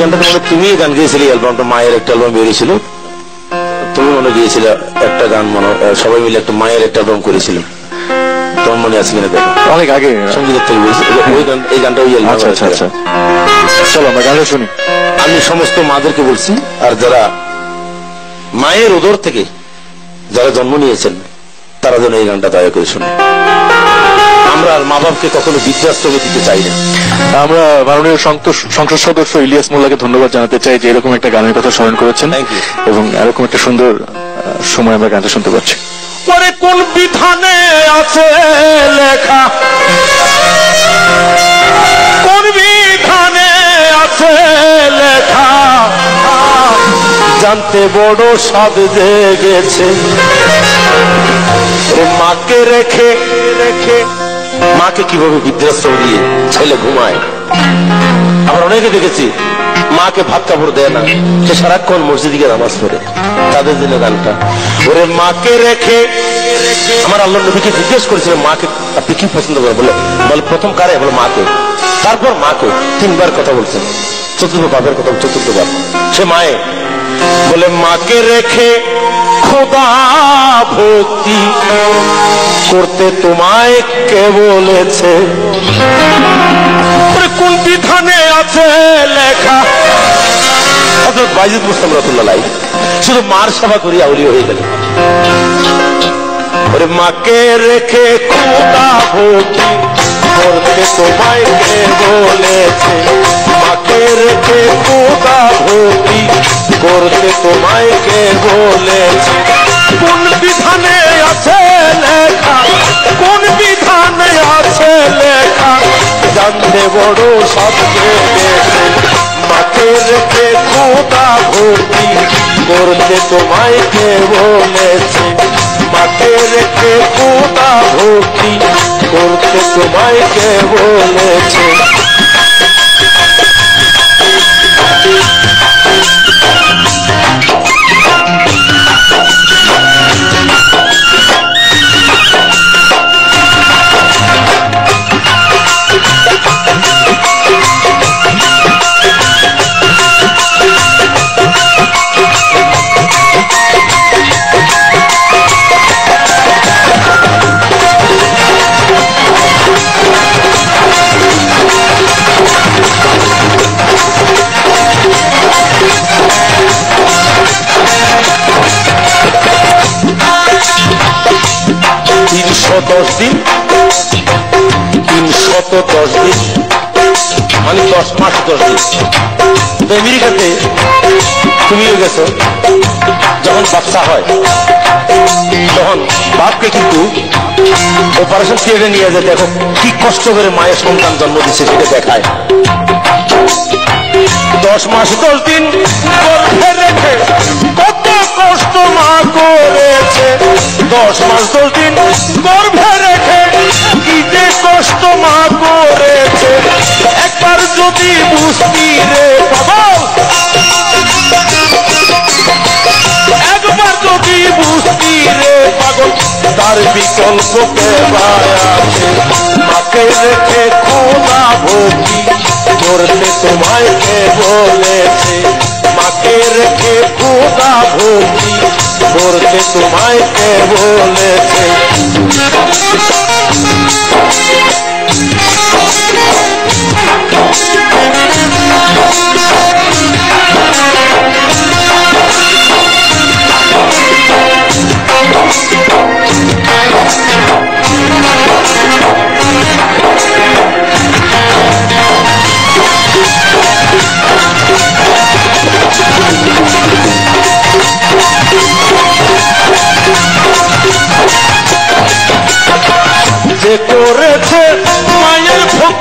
মনে তুমি গান গিয়েছিলে অ্যালবামটা মায়ের একটা অ্যালবাম বেরিয়েছিল। তুমি মনে গিয়েছিল একটা গান মনে সবাই মিলে একটা মায়ের একটা অ্যালবাম করেছিলাম। তোমার মনে আছে কিনা দেখো। অনেক আগে সঙ্গীতের থেকে বলছি। ওই গান এই গানটা ওই আচ্ছা আচ্ছা আচ্ছা। চলো আমরা গানটা শুনি। আমি সমস্ত মাদেরকে বলছি আর যারা মায়ের ওদর থেকে যারা জন্ম নিয়েছেন তারা যেন এই গানটা দয়া করে শুনে। আমরা আর মা বাপকে কখনো বৃদ্ধাশ্রমে দিতে চাই না। আমরা মাননীয় সংসদ সদস্য ইলিয়াস মোল্লাকে ধন্যবাদ জানাতে চাই যে এরকম একটা গানের কথা স্মরণ করেছেন এবং এরকম একটা সুন্দর সময় আমরা গানটা শুনতে পাচ্ছি। পরে কোন বিধানে আছে লেখা? কোন বিধানে আছে লেখা? জানতে বড় স্বাদ জেগেছে। মাকে রেখে রেখে মাকে কীভাবে বৃদ্ধাশ্রম দিয়ে ছেলে ঘুমায়? আবার অনেকে দেখেছি, মাকে ভাত কাপড় দেয় না। সে সারাক্ষণ মসজিদে গিয়ে নামাজ পড়ে। তাদের জন্য গানটা। ওরে মাকে রেখে, আমার আল্লাহ নবীকে জিজ্ঞেস করেছিল, মাকে আপনি কি পছন্দ করেন? বলে বলে, প্রথম কারে? বলে, মাকে। তারপর মাকে তিনবার কথা বলছেন চতুর্থ বাপের কথা, চতুর্থ চতুর্থবার সে মায়ে বলে, মাকে রেখে খোদা ভক্তি করতে তোমায় কে বলেছে? কোন বিধানে আছে লেখা? রতুল্লাহ শুধু মার করি আউলি হয়ে গেল। ওরে মাকে রেখে খোদা ভক্তি করতে তোমায় কে বলেছে? মাকে রেখে খোদা ভক্তি করতে তোমায় কে বলেছে? বিধানে আছে লেখা? কোন বিধানে আছে লেখা? জানতে বড় গেছে মাকে রেখে খোদা ভক্তি করতে তোমায় কে বলেছে? মাকে রেখে খোদা ভক্তি করতে তোমায় কে বলেছে? দশ দিন তিনশত দশ দিন মানে দশ মাস দশ দিন। তো আমেরিকাতে তুমিও গেছো, যখন বাচ্চা হয়, তখন বাপকে কিন্তু অপারেশন থিয়েটারে নিয়ে যায় দেখো, কি কষ্ট করে মায়ের সন্তান জন্ম দিচ্ছে সেটা দেখায়। দশ মাস দশ দিন রেখে কষ্ট করেছে। দশ মাস, দশ দিন গর্ভে রেখে কি যে কষ্ট মা করেছে। একবার যদি বুঝতি রে একবার যদি বুঝতি রে পাগল, তার বিকল্প আছে? মাকে রেখে খোলা ভক্তি করতে তোমায় কে বলেছে? মাকে রেখে খোদা ভক্তি করতে তোমায় কে বলেছে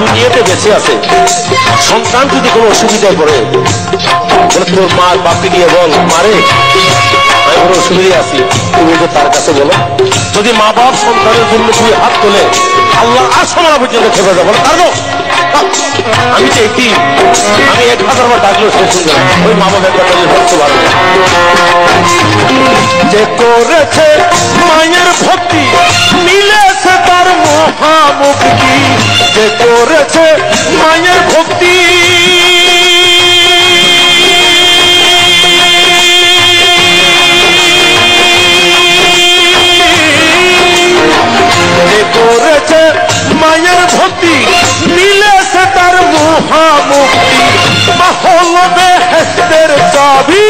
দুনিয়াতে বেঁচে আছে। সন্তান যদি কোনো অসুবিধায় পড়ে তাহলে তোর মা বাপকে গিয়ে বল, মারে। আমি কোনো অসুবিধায় আছি তুমি তো তার কাছে বলো। যদি মা বাপ সন্তানের জন্য তুই হাত তোলে, আল্লাহ আসমানা পর্যন্ত খেপে যাব। পারব? আমি তো একটি আমি এক হাজার বার ডাকলেও সে শুনবে। ওই মা বাপের কথা নিয়ে ভাবতে পারব যে করেছে মায়ের ভক্তি মহামুক্তি যে করেছে মায়ের ভক্তি। করেছে মায়ের ভক্তি মিলেছে তার মহামুক্তি হল বেহেস্তের চাবি।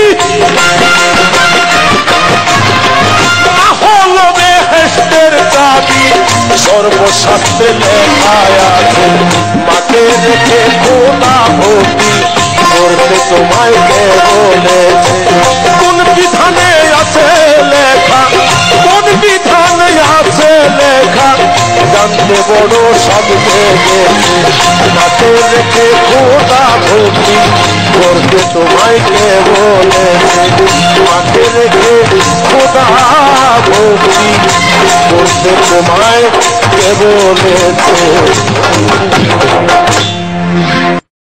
সর্বশাস্ত্রে লেখায় আছে। মাকে রেখে খোদা ভক্তি করতে তোমায় কে বলেছে? কোন বিধানে আছে লেখা? কোন বিধানে আছে লেখা? জানতে বড় সব গেছে মাকে রেখে খোদা ভক্তি করতে তোমায় কে বলেছে? মাকে রেখে খোদা ভক্তি তোমায় কে বলেছে